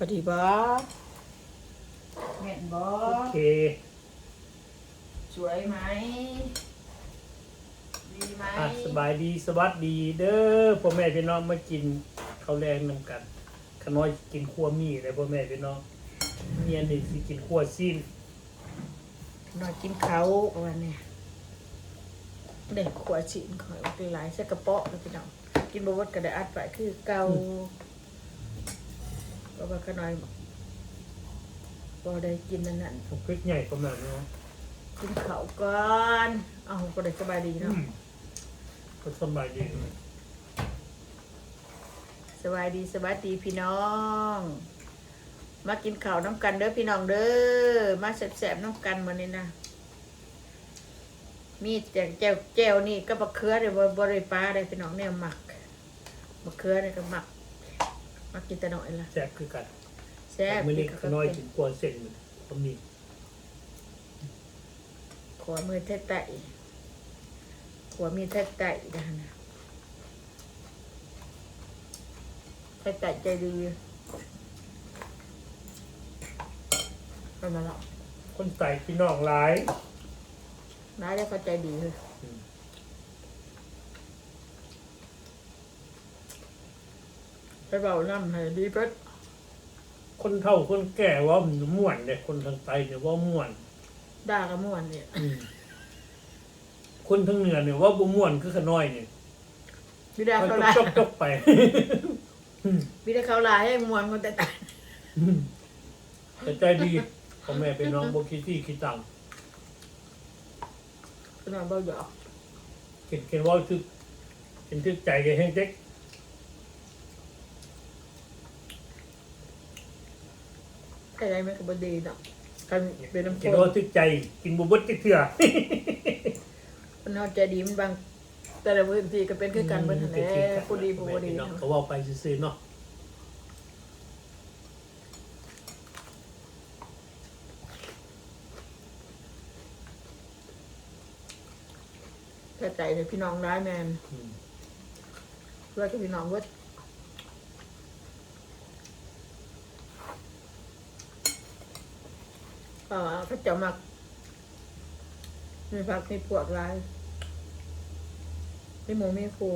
พอดีบ่แม่นบ่โอเค สวยไหมดีไหมอะสบายดีสวัสดีเด้อพ่อแม่พี่น้องมากินข้าวแรงนำกันขน้อยกินขัวมีเลยพ่อแม่พี่น้องเมียหนึ่งสิกินขัวซีนนอนกินเขาวันนี้เด็กขวดฉีนขอยไปหลายใส่กระเป๋อแล้วพี่น้องกินบวชก็ได้อัดไปคือเก่า เพราะว่าขน้อยบ่ได้กินนั่นนั่นผมพริกใหญ่พ่อแม่พี่น้องกินเขาวก่อนเอาก็ได้สบายดีอืเนาะมก็สบายดีสบายดีสบายดีพี่น้อง มากินข้าวน้ำกันเด้อพี่น้องเด้อมาแสบๆน้ำกันมื้อนี้นะมีแจวแจวแจวนี่ก็บะเขือเดี๋ยวบริปลาได้พี่น้องเนี่ยหมักบะเขือเนี่ยก็หมัก มากินแต่น้อยละแซ่บคือกันแซ่บไม่ได้ก็ขน้อยกินขัวเส้นมันก็มีขวามือเทไตขวามีเทไตนะนะเทไตใจดีไปมาแล้วคนใส่พี่น้องหลายน้าได้เข้าใจดีเลย อืม ไปเบาน้ำให้ดีเพิ่นคนเฒ่าคนแก่ว่ามันม่วนเนี่ยคนทางไตเนี่ยว่าม่วนด่ากับม่วนเนี่ยอืมคนทางเหนือเนี่ยว่าบ่ม่วนคือขน้อยเนี่ยวิดามันเขาก็ลายจกจกไป วิดาเขาลายให้ม่วนคนแต่ตายแต่ใจดีพ่อแม่เป็นน้องบ่คิดที่คิดตังค์ขนาดเบาหยอกเห็นเห็นว่าทึกเห็นทึกใจแกแห้งเจ๊ก ใครได้ไหมกับบดีเนาะกันเป็นน้ำเห็โคนว่าทึกใจ กินบ่เบิดจักเทื่อมันเอาใจดีมันบาง แต่ละพื้นที่ก็เป็นคือกันเบิ่นหั่นแหละผู้ดีผู้บ่ดีเนาะเนาะเขาเว้าไปซื่อๆเนาะแต่ใจเลยพี่น้องร้ายแมนอืมเพื่อกับพี่น้องเวิด เอ่อเขาเจะมักมีพักมีพวกร้ายมีหมูมีครู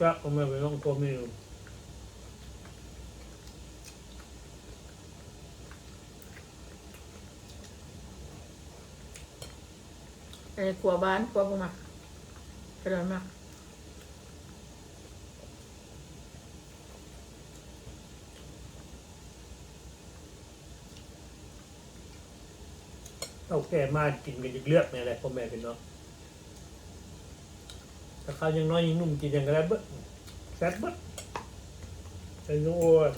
ก็พ่อแม่เป็นน้องตัวแม่ไอ้ครัวบ้านครัวบ่มักกระโดดมัก เอาแก่มากินกันอีกเลือกเนี่ยแหละพ่อแม่เป็นน้องถ้าเขายังน้อยยังหนุ่มกินยังก็ได้เบิดแซ่บเบิดเป็นโอ้ย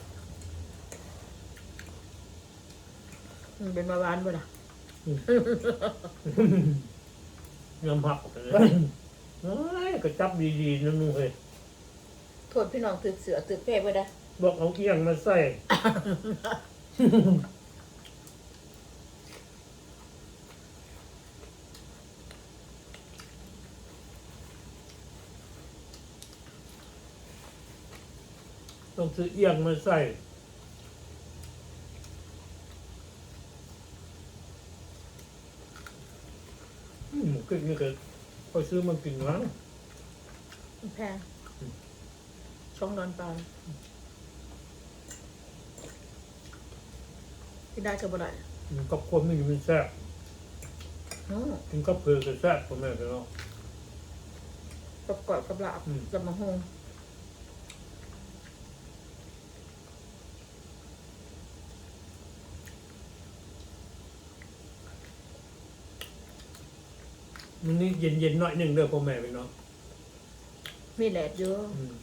มันเป็นมาบ้านบ่ล่ะยำหักเลยเอ้ยก็จับดีๆนะนุ่งเฮ้ยโทษพี่น้องตึกเสือตึกเพ่บ่ได้บอกเอาเอียงมาใส่ ต้องซื้อเอียงมาใส่อืมก็นี่ก็พอซื้อมากินแล้วมันแพงช่องนอนปลาที่ได้ก็บ่ได้กินกับคนไม่อยู่เป็นแซ่บอือกินกับเผือกก็แซ่บพ่อแม่พี่น้องกับกอดกับลาบอืมกับมะฮง มันนี่เย็นๆหน่อยหนึ่งเด้อพ่อแม่พี่น้องมีแดดเยอะอืม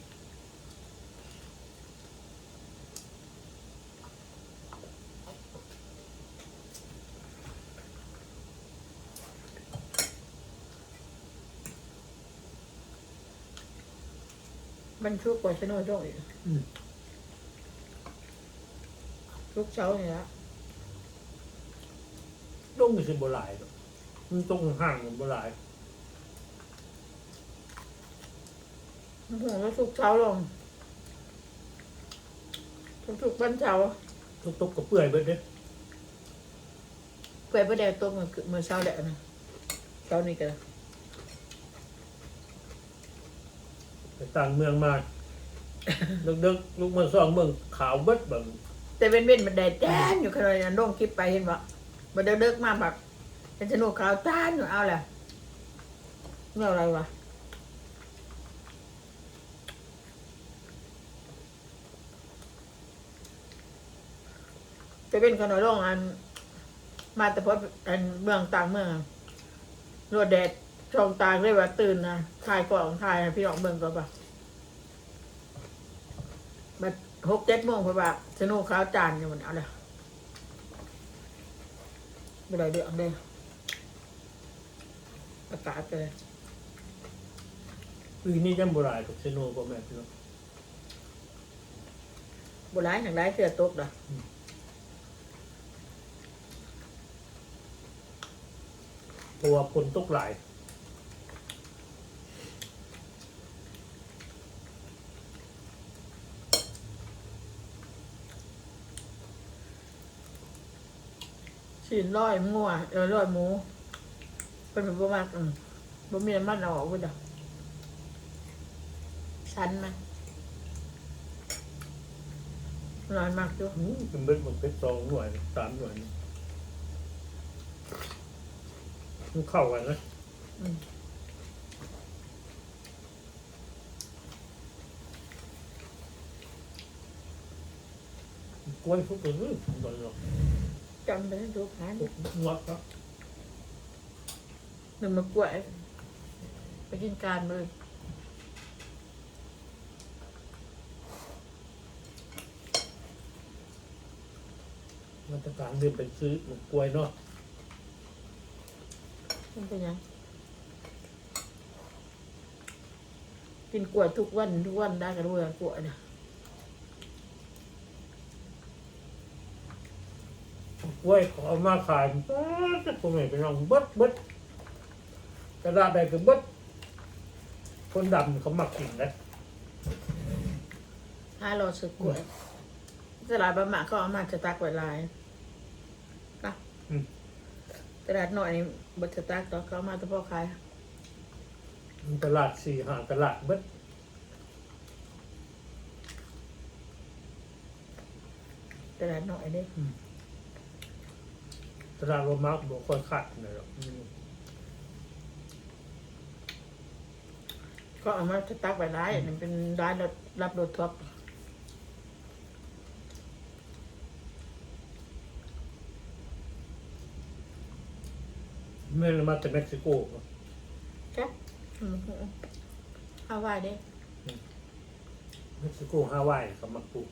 มันชุกกว่าชะโนดช่วงอีกอืมทุกเช้าเนี่ยละ ลงก็สิบ่หลายดอก มันต้องห่างกันบ่หลายหัวก็สุกเช้าลงสุกๆวันเช้าทุกตกก็เปื่อยเบิดเด้เปื่อยประเดี๋ยวตัวมือมือเช้าแดดนะเช้านี้ก็ได้ไปต่างเมืองมาดึกๆลูกมาซองเมืองขาวเบิดเบิ่งแต่เป็นเว้นมันแดดแจ้นอยู่ขนาดนั้นลงคลิปไปเห็นปะมันเดิกๆมาแบบ เป็นสนุกขาวจ้านอยู่เอาแหละเมื่ออะไรวะจะเป็นขนมลงอัน มาแต่เพราะอันเมืองต่างเมืองรวดแดดชองตาเลยว่าตื่นนะถ่ายก่องถ่ายให้พี่น้องเบิ่งก็ปะแบบหกเจ็ดโมงพราะว่าสนุกขาวจานอยู่มันเอาเลยไม่ได้เดือดเลย อากาศเลยปีนี้ยังบ่หลายกับเซโนบ่แม่พี่น้องบุร้ายทางร้ายเสือตกดอกเพราะว่าฝนตกหลายฉีนร้อยงัวเออร้อยหมู เป็นแบบประมาณอืมบ่มีน้ำมันเอาออกก็ดอกชันไหมร้อยมากจ้ะอืมเป็นเบิดมันเป็นสองหน่วยสามหน่วยนี่มันเข้ากันนะอืมกล้วยทุกตัวนี่บ่หรอกจำไปได้ทุกครั้งงวดครับ หนึ่งมากล้วย ไปกินการเลยมันจะการเดินไปซื้อมันกล้วยเนาะมันเป็นยังกินกล้วยทุกวันทุกวันได้กันด้วยกล้วยนะกล้วยเขาเอามาขายป๊าดพวกนี้เป็นรองเบิดเบิด กระดาษใดก็เบิดคนดำเขามักกินนะถ้าเราซื้อกล้วยตลาดบะหมาก็เอามาจะตักไว้หลายนะอืมตลาดหน่อยนี่บัตรตักต่อเขาเอามาแตะพ่อขายตลาดสี่หาตลาดเบิดตลาดหน่อยเด้ตลาดโรมาร์กบอกค่อยขาดนะหรอกอืม ก็เอามาจะตักไว้หลายอันนี้เป็นร้านรับรับรถท็อปแม่นมาจากเม็กซิโกเนอะจ้ะอืมเอาไว้เด้เม็กซิโกฮาวายเขามาปลูก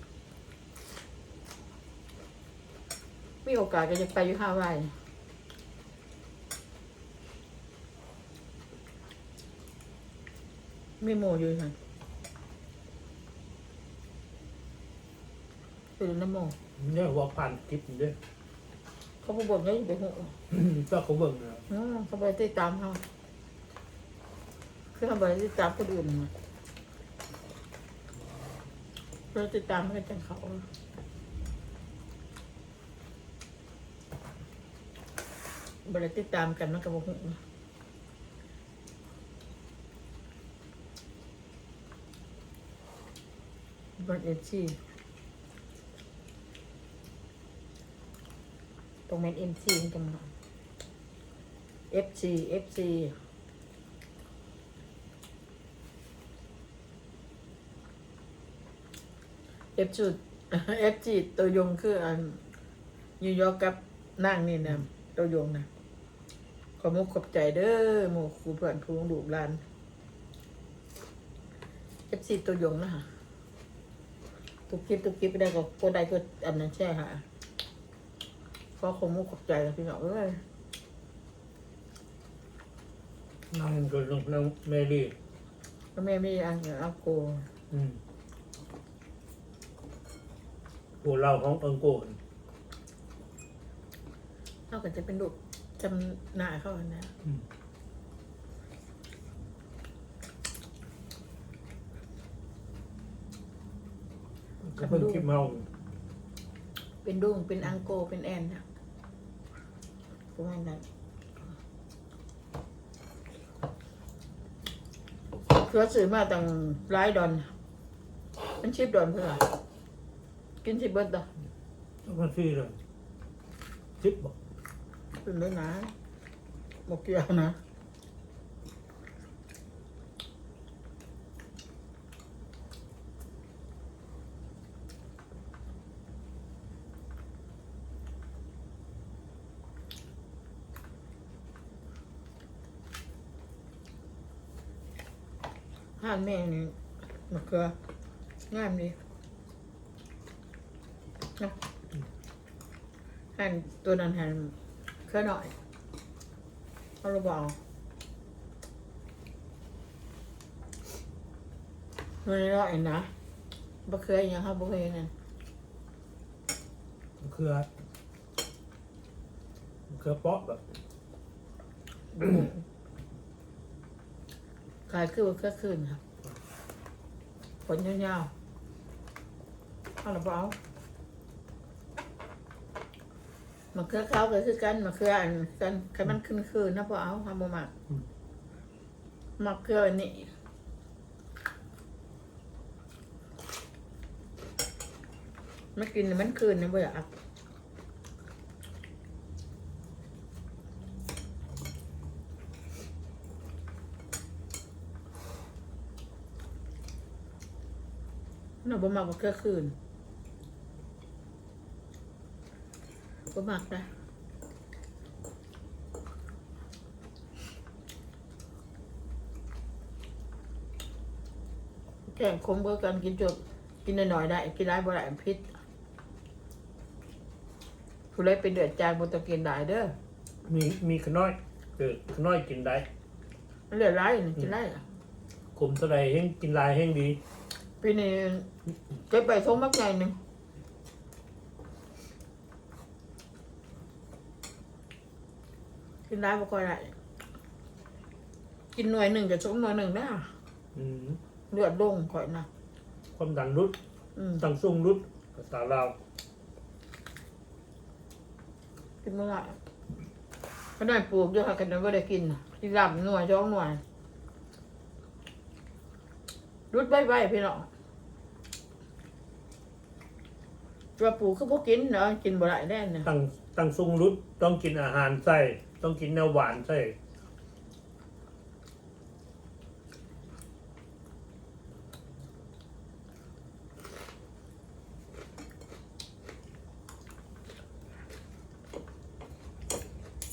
มีโอกาสก็จะไปอยู่ฮาวาย มีโมอยู่ค่ะเป็นน้ำโมเนี่ยว่าผ่านคลิปนี่เด้อเขาบอกบอกเลยไปหูก็เขาเบิ่งนะอืมเขาไปติดตามเขาคือเขาไปติดตามคนอื่นมาเราติดตามให้จังเขาบริติดตามกันมันก็บอกหู บันเอชีตรงเม็นเอ็มซีมันจะมา FC FC เอฟจุดเอฟจีตัวยงคืออันยูยอร์กกับนั่งนี่นะตัวยงนะขอมุกขอบใจเด้อหมู่ครูเพื่อนครูดูร้านเอฟซีตัวยงนะฮะ ทุกคลิปทุกคลิปได้ก็ก็ได้ก็อันนั้นใช่ฮะขอขอมุกขอบใจกับพี่น้องเอ้ยนั่งกับน้องแมรี่แล้วแม่ไม่อันอย่างอังโกอืมพวกเราของอังโกนนอกจากจะเป็นลูกจำหน้าเขาอันนะ อืม ก็เพิ่งคิดเมาเป็นดุ้งเป็นอังโกเป็นแอนนะประมาณนั้นเพื่อซื้อมาตั้งหลายดอนมันชิปดอนเพื่อกินสิเบิดดอกมันฟรีเลยจิบบอกเป็นด้วยนะบอกเกี่ยวนะ ห้านแม่นี่มะเขืองามดีเนาะหั่นตัวนั้นหั่นเครือหน่อยเอาระเบาเมันน้อยนะบะเคยยังครับบะเคยนั่นมะเขือมะเขือเปาะแบบ ขายคือว่าเครือคืนครับผลยาวๆเอาระเบามาเครือเขาก็คือกันมาเครืออันกันกันมันขึ้นคืนนะพอเอาทำบ่มักมาเครืออันนี้ไม่กินมันคืนนะบ่อยาก น่าบ่มักมาเครือคืนบ่มักนะแข่งคมเบอร์กันกินจบกินหน่อยๆได้ กินได้บ่ได้พิษผู้ใดเป็นเดือดจานบ่ต้องกินได้เด้อมีมีขน้อยเออขน้อยกินได้มันเหลือไรนี่กินได้อะกลุ่มเท่าไรแห้งกินลายแห้งดี ปีนี้เก็บไปทงมักใหญ่หนึ่งกินได้บ่ค่อยได้กินหน่วยหนึ่งกับสองหน่วยหนึ่งได้อะอืมเลือดลงข่อยนะความดันรุดอืมตั้งสูงรุดภาษาลาวกินเมื่อไหร่ก็ได้ปลูกเยอะค่ะกันนั้นก็ได้กินน่ะกินลำหน่วยสองหน่วย รุดใบใบพี่น้องว่าปลูกคือพวกกินเนาะกินบ่ได้แน่เนี่ยตั้งตั้งสูงรุดต้องกินอาหารใส่ต้องกินแนวหวานใส่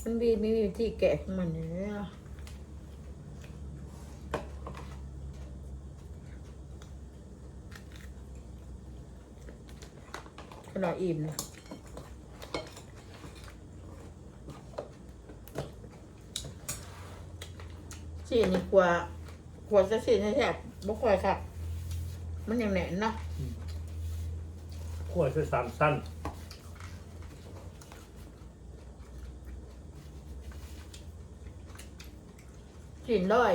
มันมีมีวิธีแกะของมันอยู่เนี่ย ขนาดอิ่มนะสีนี่กว่าขวดจะสีนี่แทบบ่ค่อยครับมันยังแหน่นเนาะขั้วใส่สามสั้นกลิ่นด้อย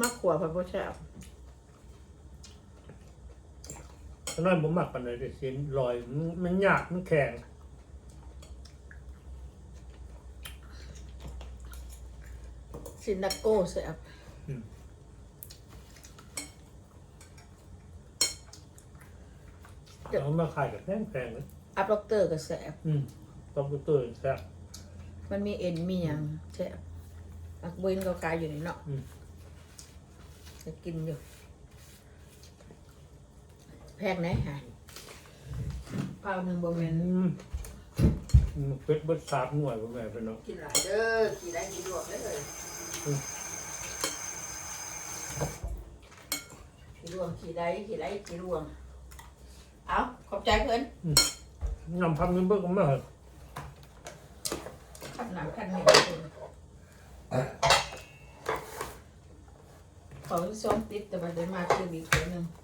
มากกว่าผัดโบแซ่บ ขน้อยผมหมักปันเลยเสียนลอยมันมันยากมันแข็งสินดักโก้แซ่บเอามาขายกับแพงแพงเลยอัพล็อกเตอร์ก็แซ่บอืมต้องไปตัวแซ่บมันมีเอ็นมีหยังแซ่บอักเบนก็ขายอยู่นี่เนาะอืมจะกินอยู่ แพงไหนฮะเปล่าหนึ่งบ่แม่นอืมอืมเป็ดเบิดสามหน่วยพ่อแม่พี่น้องกินหลายเด้อกินได้กินรวมได้เลยกินรวมขี่ได้ขี่ได้ขี่รวมเอาขอบใจเพื่อนนำพันเงินเบิกกันมาเหรอขันหนังขันเหนียวเพิ่นเขาซ้อมติดแต่บัดได้มาคือมีคนหนึ่งทุ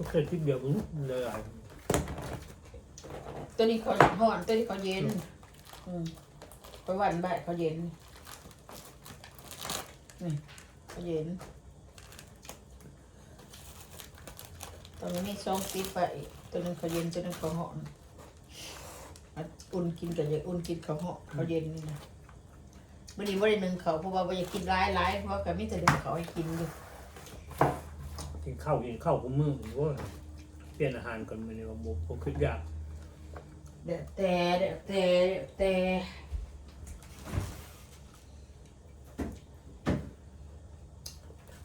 กเคยที่เดียวมึงเลยอะตัวนี้เขาห่อนตัวนี้เขาเย็น อืมอยวันบ่ายเขาเย็น นี่เขาเย็นตอนนี้มีสองปิดไปตัวหนึงเขาเย็นตัวหนึงเขาเหอนอันอุ่นกินกับยาอุ่นกินเขาเหาะเขาเย็นนี่นะมื่อนี้ว่าได้หนึ่งเขาเพราะว่าบ่อยากกินร้ายร้ายเพราะว่ากับมิแต่หนึ่งเขาให้กินอยู่ กินข้าวกินข้าวกูมือผมว่าเปลี่ยนอาหารก่อนมื้อนี้ว่าบ่บ่คิดอยากเดี๋ยวแต่เดี๋ยวแต่เดี๋ยวแต่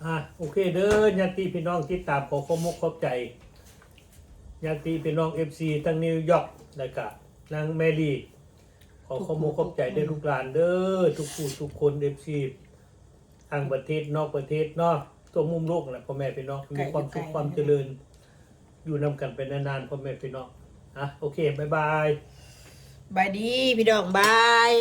อะโอเคเด้อญาติพี่น้องที่ตามขอขอมกขอบใจญาติพี่น้อง FC ทั้งนิวยอร์กแล้วก็นางแมรี่ขอขอมกขอบใจเด้อลูกหลานเด้อทุกผู้ทุกคน FC ทางประเทศนอกประเทศเนาะ ตัวมุมโลกแหละพ่อแม่พี่น้องมีความสุขความเจริญ อยู่นำกันไปนานๆพ่อแม่พี่น้องอะโอเคบ๊ายบายบายดีพี่ดองบาย